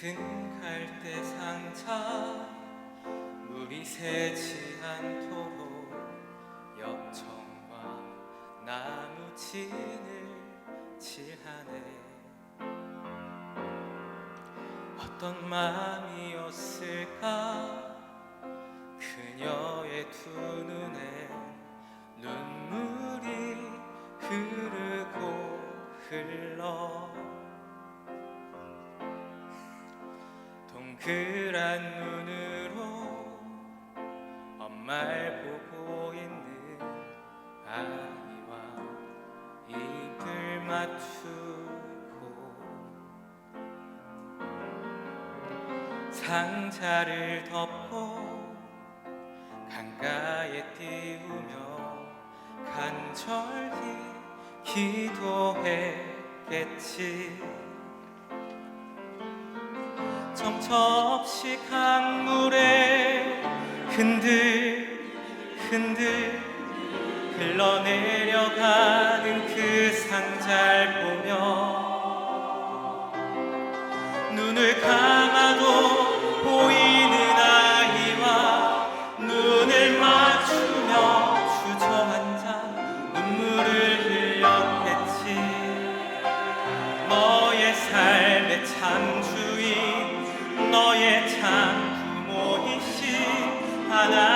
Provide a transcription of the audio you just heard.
큰 갈대 상자 물이 새지 않도록 엽청과 나무 진을 칠하네. 어떤 마음이었을까? 그녀의 두 눈에 눈물이 흐르고 흘러 그란 눈으로 엄마를 보고 있는 아이와 입을 맞추고 상자를 덮고 강가에 띄우며 간절히 기도했겠지 정처없이 강물에 흔들 흔들 흘러내려가는 그 상자를 보며 눈을 감아도 보이는 아이와 눈을 맞추며 주저앉아 눈물을 흘렸겠지. 너의 삶의 참 주인 너의 참 부모이신 하나님